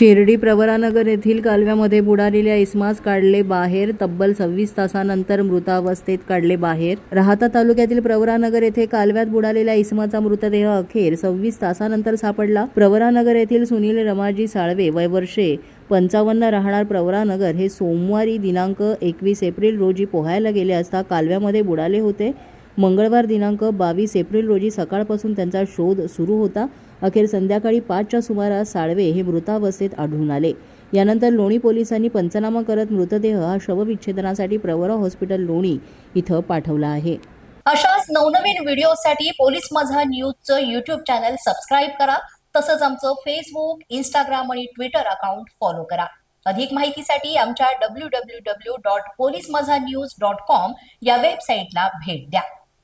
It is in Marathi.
शिर्डी प्रवरानगर येथील कालव्यामध्ये बुडालेल्या इस्मास काढले बाहेर तब्बल सव्वीस तासानंतर मृतावस्थेत काढले बाहेर. राहता तालुक्यातील प्रवरानगर येथे कालव्यात बुडालेल्या इस्माचा मृतदेह अखेर सव्वीस तासानंतर सापडला. प्रवरानगर येथील सुनील रमाजी साळवे वय वर्षे पंचावन्न राहणार प्रवरानगर हे सोमवारी दिनांक एकवीस एप्रिल रोजी पोहायला गेले असता कालव्यामध्ये बुडाले होते. मंगळवार दिनांक बावीस एप्रिल रोजी सकाळपासून त्यांचा शोध सुरू होता. अखेर संध्याकाळी पाचच्या सुमारास साळवे हे मृतावस्थेत आढळून आले. यानंतर लोणी पोलिसांनी पंचनामा करत मृतदेह हा शवविच्छेदनासाठी प्रवरा हॉस्पिटल लोणी इथं पाठवला आहे. अशाच नवनवीन व्हिडिओसाठी पोलीस माझा न्यूजचं युट्यूब चॅनल सबस्क्राईब करा. तसंच आमचं फेसबुक इंस्टाग्राम आणि ट्विटर अकाउंट फॉलो करा. अधिक माहितीसाठी आमच्या W W W dot police Majha news dot com या वेबसाईटला भेट द्या.